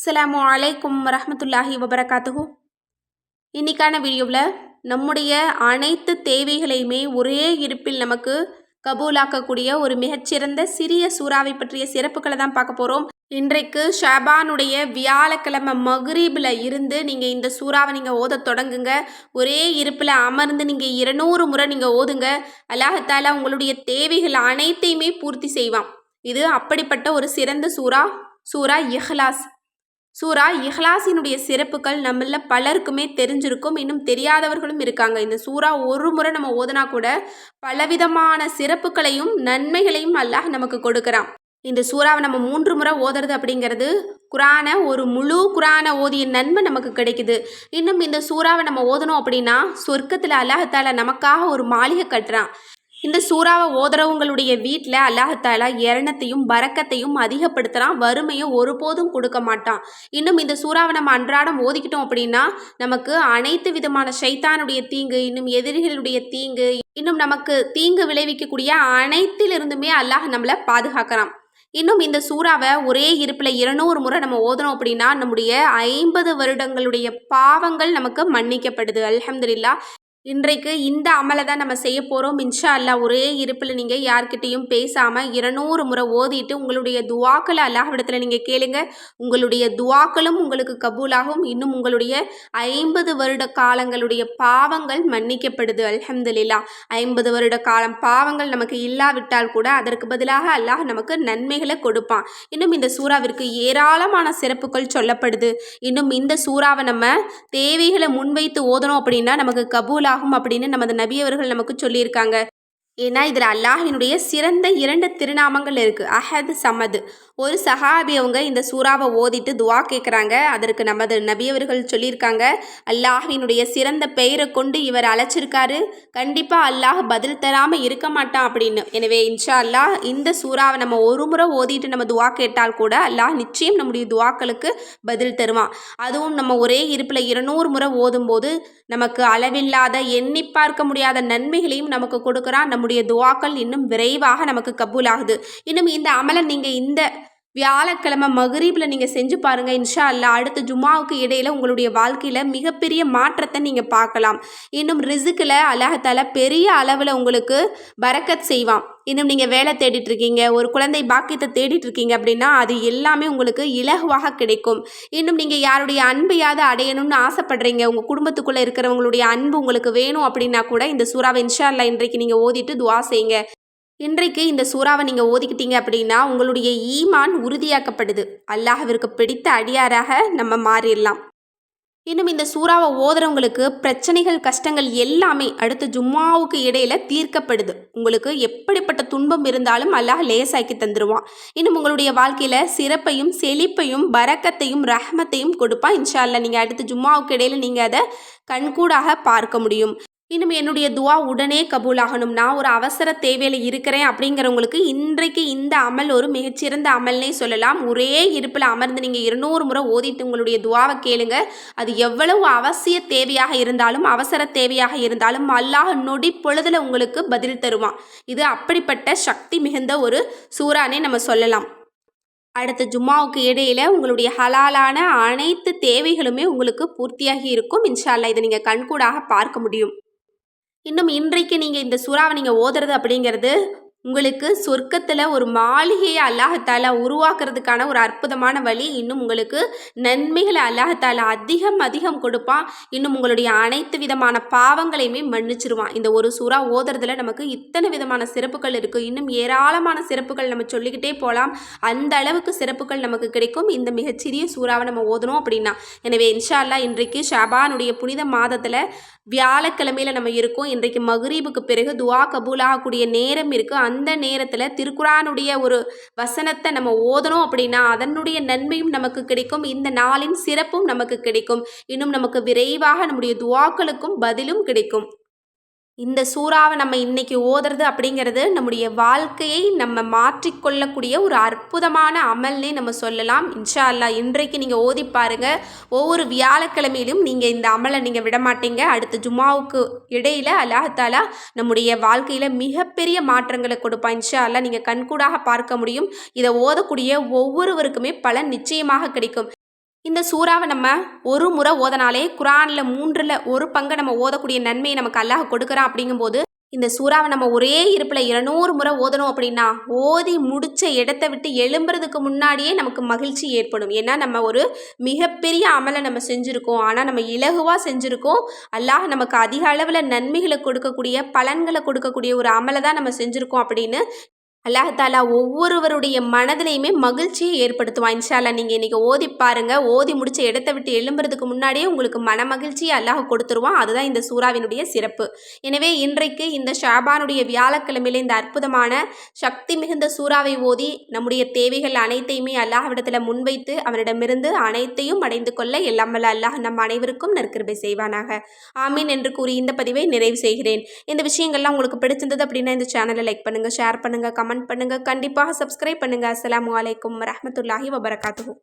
அஸ்லாம் அலைக்கும் வரமத்துல்லாஹி வபரகாத்துகு இன்னைக்கான வீடியோவில் நம்முடைய அனைத்து தேவைகளையுமே ஒரே இருப்பில் நமக்கு கபூலாக்கக்கூடிய ஒரு மிகச்சிறந்த சிறிய சூறாவை பற்றிய சிறப்புகளை தான் பார்க்க போகிறோம் இன்றைக்கு ஷபானுடைய வியாழக்கிழமை மகரீபில் இருந்து நீங்கள் இந்த சூறாவை நீங்கள் ஓத தொடங்குங்க. ஒரே இருப்பில் அமர்ந்து நீங்கள் இருநூறு முறை நீங்கள் ஓதுங்க. அல்லாஹத்தாலா உங்களுடைய தேவைகள் அனைத்தையுமே பூர்த்தி செய்வான். இது அப்படிப்பட்ட ஒரு சிறந்த சூறா சூறா இஹ்லாஸ். சூரா இஹ்லாசினுடைய சிறப்புகள் நம்மள பலருக்குமே தெரிஞ்சிருக்கும். இன்னும் தெரியாதவர்களும் இருக்காங்க. இந்த சூரா ஒரு முறை நம்ம ஓதுனா கூட பலவிதமான சிறப்புகளையும் நன்மைகளையும் அல்லாஹ் நமக்கு கொடுக்குறான். இந்த சூறாவை நம்ம மூன்று முறை ஓதுறது அப்படிங்கிறது குரானை ஒரு முழு குரானை ஓதிய நன்மை நமக்கு கிடைக்குது. இன்னும் இந்த சூறாவை நம்ம ஓதணும் அப்படின்னா சொர்க்கத்தில் அல்லாஹத்தால நமக்காக ஒரு மாளிகை கட்டுறான். இந்த சூறாவை ஓதுறவங்களுடைய வீட்டில் அல்லாஹாலா இரணத்தையும் பறக்கத்தையும் அதிகப்படுத்துகிறான் வறுமையை ஒருபோதும் கொடுக்க மாட்டான். இன்னும் இந்த சூறாவை நம்ம அன்றாடம் ஓதிக்கிட்டோம் அப்படின்னா நமக்கு அனைத்து விதமான சைத்தானுடைய தீங்கு இன்னும் எதிரிகளுடைய தீங்கு இன்னும் நமக்கு தீங்கு விளைவிக்கக்கூடிய அனைத்திலிருந்துமே அல்லாஹ் நம்மளை பாதுகாக்கிறான். இன்னும் இந்த சூறாவை ஒரே இருப்பில் இருநூறு முறை நம்ம ஓதணும் அப்படின்னா நம்முடைய ஐம்பது வருடங்களுடைய பாவங்கள் நமக்கு மன்னிக்கப்படுது. அல்ஹம்துல்லா இன்றைக்கு இந்த அமலை தான் நம்ம செய்ய போகிறோம் இன்ஷா அல்லா ஒரே இருப்பில் நீங்கள் யார்கிட்டையும் பேசாமல் இருநூறு முறை ஓதிட்டு உங்களுடைய துவாக்களை அல்லாஹ்விடத்தில் நீங்கள் கேளுங்க. உங்களுடைய துவாக்களும் உங்களுக்கு கபூலாகும். இன்னும் உங்களுடைய ஐம்பது வருட காலங்களுடைய பாவங்கள் மன்னிக்கப்படுது. அல்ஹம்துலில்லா ஐம்பது வருட காலம் பாவங்கள் நமக்கு இல்லாவிட்டால் கூட அதற்கு பதிலாக அல்லாஹ் நமக்கு நன்மைகளை கொடுப்பான். இன்னும் இந்த சூறாவிற்கு ஏராளமான சிறப்புகள் சொல்லப்படுது. இன்னும் இந்த சூறாவை நம்ம தேவைகளை முன்வைத்து ஓதணும் அப்படின்னா நமக்கு கபூலா ஆகும் அப்படின்னு நமது நபியவர்கள் நமக்கு சொல்லியிருக்காங்க. ஏன்னா இதில் அல்லாஹினுடைய சிறந்த இரண்டு திருநாமங்கள் இருக்குது அஹது சமது. ஒரு சஹாபி அவங்க இந்த சூறாவை ஓதிட்டு துவா கேட்குறாங்க அதற்கு நமது நபியவர்கள் சொல்லியிருக்காங்க அல்லாஹினுடைய சிறந்த பெயரை கொண்டு இவர் அழைச்சிருக்காரு. கண்டிப்பாக அல்லாஹ் பதில் தராமல் இருக்க மாட்டான் அப்படின்னு. எனவே இன்ஷா அல்லாஹ் இந்த சூறாவை நம்ம ஒரு முறை ஓதிட்டு நம்ம துவா கேட்டால் கூட அல்லாஹ் நிச்சயம் நம்முடைய துவாக்களுக்கு பதில் தருவான். அதுவும் நம்ம ஒரே இருப்பில் இருநூறு முறை ஓதும்போது நமக்கு அளவில்லாத எண்ணி பார்க்க முடியாத நன்மைகளையும் நமக்கு கொடுக்குறான். நம்முடைய துவாக்கள் இன்னும் விரைவாக நமக்கு கபூலாகுது. இன்னும் இந்த அமலை நீங்கள் இந்த வியாழக்கிழமை மகரீபில் நீங்கள் செஞ்சு பாருங்கள் இன்ஷா அல்லா அடுத்த ஜுமாவுக்கு இடையில் உங்களுடைய வாழ்க்கையில் மிகப்பெரிய மாற்றத்தை நீங்கள் பார்க்கலாம். இன்னும் ரிசுக்கில் அழகத்தால பெரிய அளவில் உங்களுக்கு பரக்கத் செய்வான். இன்னும் நீங்கள் வேலை தேடிட்டு இருக்கீங்க ஒரு குழந்தை பாக்கியத்தை தேடிட்டு இருக்கீங்க அப்படின்னா அது எல்லாமே உங்களுக்கு இலகுவாக கிடைக்கும். இன்னும் நீங்கள் யாருடைய அன்பையாவது அடையணும்னு ஆசைப்படுறீங்க உங்கள் குடும்பத்துக்குள்ளே இருக்கிறவங்களுடைய அன்பு உங்களுக்கு வேணும் அப்படின்னா கூட இந்த சூறாவை இன்ஷா அல்லா இன்றைக்கு நீங்கள் ஓதிட்டு துவா செய்யுங்க. இன்றைக்கு இந்த சூறாவை நீங்கள் ஓதிக்கிட்டீங்க அப்படின்னா உங்களுடைய ஈமான் உறுதியாக்கப்படுது. அல்லாஹவிற்கு பிடித்த அடியாராக நம்ம மாறிடலாம். இன்னும் இந்த சூறாவை ஓதுறவங்களுக்கு பிரச்சனைகள் கஷ்டங்கள் எல்லாமே அடுத்த ஜும்மாவுக்கு இடையில தீர்க்கப்படுது. உங்களுக்கு எப்படிப்பட்ட துன்பம் இருந்தாலும் அல்லாஹ் லேசாக்கி தந்துடுவான் இன்னும் உங்களுடைய வாழ்க்கையில் சிறப்பையும் செழிப்பையும் பரக்கத்தையும் ரஹமத்தையும் கொடுப்பான். இன்ஷா அல்லா நீங்கள் அடுத்த ஜும்மாவுக்கு இடையில நீங்கள் அதை கண்கூடாக பார்க்க முடியும். இன்னும் என்னுடைய துவா உடனே கபூலாகணும். நான் ஒரு அவசர தேவையில் இருக்கிறேன் அப்படிங்கிறவங்களுக்கு இன்றைக்கு இந்த அமல் ஒரு மிகச்சிறந்த அமல்னே சொல்லலாம். ஒரே இருப்பில் அமர்ந்து நீங்கள் இருநூறு முறை ஓதிட்டு உங்களுடைய துவாவை கேளுங்க. அது எவ்வளவு அவசிய தேவையாக இருந்தாலும் அவசர தேவையாக இருந்தாலும் அல்லாஹ் நொடி பொழுதில் உங்களுக்கு பதில் தருவான். இது அப்படிப்பட்ட சக்தி மிகுந்த ஒரு சூறானே நம்ம சொல்லலாம். அடுத்த ஜும்மாவுக்கு இடையில உங்களுடைய ஹலாலான அனைத்து தேவைகளுமே உங்களுக்கு பூர்த்தியாகி இருக்கும். இன்ஷால்லா இதை நீங்கள் கண்கூடாக பார்க்க முடியும். இன்னும் இன்றைக்கு நீங்கள் இந்த சுறாவை நீங்கள் ஓதுறது அப்படிங்கிறது உங்களுக்கு சொர்க்கத்தில் ஒரு மாளிகையை அல்லாஹத்தாலா உருவாக்குறதுக்கான ஒரு அற்புதமான வழி இன்னும் உங்களுக்கு நன்மைகளை அல்லாஹத்தாலா அதிகம் அதிகம் கொடுப்பான். இன்னும் உங்களுடைய அனைத்து விதமான பாவங்களையுமே மன்னிச்சிருவான். இந்த ஒரு சூறா ஓதுறதுல நமக்கு இத்தனை விதமான சிறப்புகள் இருக்குது இன்னும் ஏராளமான சிறப்புகள் நம்ம சொல்லிக்கிட்டே போகலாம் அந்த அளவுக்கு சிறப்புகள் நமக்கு கிடைக்கும். இந்த மிகச்சிறிய சூறாவை நம்ம ஓதணும் அப்படின்னா. எனவே இன்ஷால்லா இன்றைக்கு ஷபானுடைய புனித மாதத்தில் வியாழக்கிழமையில் நம்ம இருக்கோம். இன்றைக்கு மகரீபுக்கு பிறகு துவா கபூலாகக்கூடிய நேரம் இருக்குது அந்த நேரத்தில் திருக்குறானுடைய ஒரு வசனத்தை நம்ம ஓதணும் அப்படின்னா அதனுடைய நன்மையும் நமக்கு கிடைக்கும். இந்த நாளின் சிறப்பும் நமக்கு கிடைக்கும். இன்னும் நமக்கு விரைவாக நம்முடைய துவாக்களுக்கும் பதிலும் கிடைக்கும். இந்த சூறாவை நம்ம இன்னைக்கு ஓதுறது அப்படிங்கிறது நம்முடைய வாழ்க்கையை நம்ம மாற்றிக்கொள்ளக்கூடிய ஒரு அற்புதமான அமல்னே நம்ம சொல்லலாம். இன்ஷா அல்லா இன்றைக்கு நீங்கள் ஓதி பாருங்கள் ஒவ்வொரு வியாழக்கிழமையிலும் நீங்கள் இந்த அமலை நீங்கள் விடமாட்டீங்க. அடுத்த ஜுமாவுக்கு இடையில் அல்லாஹாலா நம்முடைய வாழ்க்கையில் மிகப்பெரிய மாற்றங்களை கொடுப்பா இன்ஷா அல்லா நீங்கள் கண்கூடாக பார்க்க முடியும். இதை ஓதக்கூடிய ஒவ்வொருவருக்குமே பலன் நிச்சயமாக கிடைக்கும். இந்த சூறாவை நம்ம ஒரு முறை ஓதனாலே குரானில் மூன்றில் ஒரு பங்கை நம்ம ஓதக்கூடிய நன்மையை நமக்கு அல்லாஹ் கொடுக்குறான் அப்படிங்கும்போது இந்த சூறாவை நம்ம ஒரே இருப்பில் இருநூறு முறை ஓதணும் அப்படின்னா ஓதி முடித்த இடத்த விட்டு எழும்புறதுக்கு முன்னாடியே நமக்கு மகிழ்ச்சி ஏற்படும். ஏன்னா நம்ம ஒரு மிகப்பெரிய அமலை நம்ம செஞ்சுருக்கோம். ஆனால் நம்ம இலகுவாக செஞ்சுருக்கோம். அல்லாஹ் நமக்கு அதிக அளவில் நன்மைகளை கொடுக்கக்கூடிய பலன்களை கொடுக்கக்கூடிய ஒரு அமலை தான் நம்ம செஞ்சுருக்கோம் அப்படின்னு அல்லாஹாலா ஒவ்வொருவருடைய மனதிலையுமே மகிழ்ச்சியை ஏற்படுத்துவான். இன்ஷால்லா நீங்கள் இன்றைக்கி ஓதி பாருங்க. ஓதி முடிச்ச இடத்த விட்டு எழும்புறதுக்கு முன்னாடியே உங்களுக்கு மன மகிழ்ச்சியை அல்லாஹ் கொடுத்துருவான். அதுதான் இந்த சூறாவினுடைய சிறப்பு. எனவே இன்றைக்கு இந்த ஷாபானுடைய வியாழக்கிழமையில இந்த அற்புதமான சக்தி மிகுந்த சூறாவை ஓதி நம்முடைய தேவைகள் அனைத்தையுமே அல்லாஹ்விடத்தில் முன்வைத்து அவனிடமிருந்து அனைத்தையும் அடைந்து கொள்ள எல்லாம் வல்ல அல்லாஹ் நம் அனைவருக்கும் நற்கிருபை செய்வானாக. ஆமீன் என்று கூறி இந்த பதிவை நிறைவு செய்கிறேன். இந்த விஷயங்கள்லாம் உங்களுக்கு பிடிச்சிருந்தது அப்படின்னா இந்த சேனலை லைக் பண்ணுங்கள் ஷேர் பண்ணுங்கள் கமெண்ட் பண்ணுங்கள் கண்டிப்பாக சப்ஸ்கிரைப் பண்ணுங்கள் அஸ்லாம் வலைக்கம் வரஹ்மத்துல்லாஹி வபரகாத்துஹு.